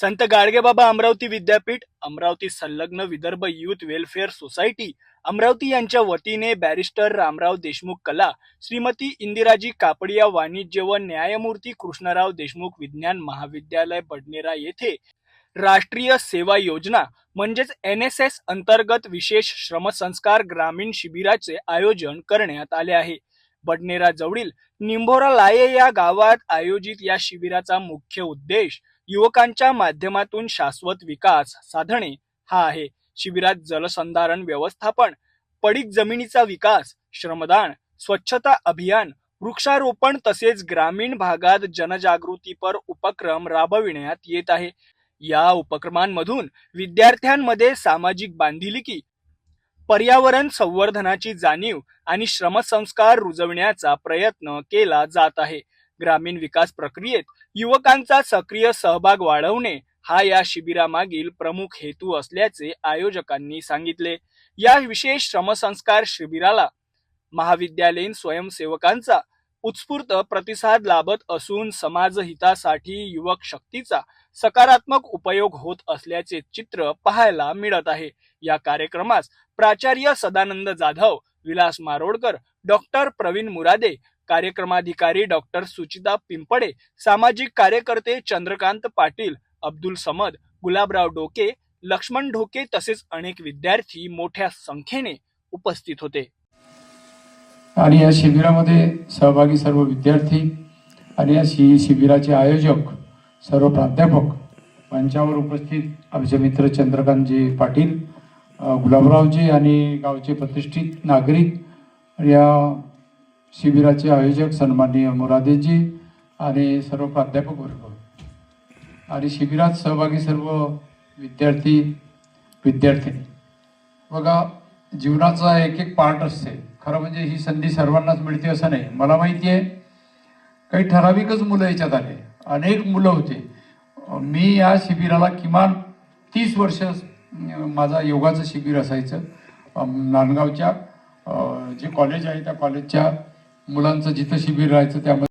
संत गाडगेबाबा अमरावती विद्यापीठ अमरावती संलग्न Vidarbha youth welfare society Amravati यांच्या वतीने बॅरिस्टर रामराव देशमुख कला श्रीमती इंदिराजी कापडिया वाणिज्य व न्यायमूर्ती कृष्णराव देशमुख विज्ञान महाविद्यालय बडनेरा येथे राष्ट्रीय सेवा योजना म्हणजेच एन एस एस अंतर्गत विशेष श्रमसंस्कार ग्रामीण शिबिराचे आयोजन करण्यात आले आहे. बडनेरा जवळील निंभोरा लाये या गावात आयोजित या शिबिराचा मुख्य उद्देश युवकांच्या माध्यमातून शाश्वत विकास साधणे हा आहे. शिबिरात जलसंधारण व्यवस्थापन पडीक जमिनीचा विकास श्रमदान स्वच्छता अभियान वृक्षारोपण तसेच ग्रामीण भागात जनजागृतीपर उपक्रम राबविण्यात येत आहे. या उपक्रमांमधून विद्यार्थ्यांमध्ये सामाजिक बांधिलकी पर्यावरण संवर्धनाची जाणीव आणि श्रमसंस्कार रुजवण्याचा प्रयत्न केला जात आहे. ग्रामीण विकास प्रक्रियेत युवकांचा सक्रिय सहभाग वाढवणे हा या शिबिरामागील प्रमुख हेतू असल्याचे आयोजकांनी सांगितले. या विशेष श्रमसंस्कार शिबिराला महाविद्यालयीन स्वयंसेवकांचा उत्स्फूर्त प्रतिसाद लाभत असून समाजहितासाठी युवक शक्तीचा सकारात्मक उपयोग होत असल्याचे चित्र पाहायला मिळत आहे. या कार्यक्रमास प्राचार्य सदानंद जाधव विलास मारोडकर डॉक्टर प्रवीण मुरादे कार्यक्रमाधिकारी डॉक्टर सुचिता पिंपडे सामाजिक कार्यकर्ते चंद्रकांत पाटील अब्दुल समद गुलाबराव डोके लक्ष्मण ढोके तसेच अनेक विद्यार्थी मोठ्या संख्येने उपस्थित होते. आणि या शिबिरामध्ये सहभागी सर्व विद्यार्थी आणि या शि शिबिराचे आयोजक सर्व प्राध्यापक मंचावर उपस्थित आमचे मित्र चंद्रकांतजी पाटील गुलाबरावजी आणि गावचे प्रतिष्ठित नागरिक या शिबिराचे आयोजक सन्माननीय मुरादेजी आणि सर्व प्राध्यापक वर्ग. आणि शिबिरात सहभागी सर्व विद्यार्थी विद्यार्थिनी. बघा जीवनाचा एक एक पार्ट असते. खरं म्हणजे ही संधी सर्वांनाच मिळते असं नाही. मला माहिती आहे काही ठराविकच मुलं याच्यात आले. अनेक मुलं होते. मी या शिबिराला किमान तीस वर्ष माझा योगाचं शिबिर असायचं. नांदगावच्या जे कॉलेज आहे त्या कॉलेजच्या मुलांचं जिथं शिबिर राहायचं त्यामध्ये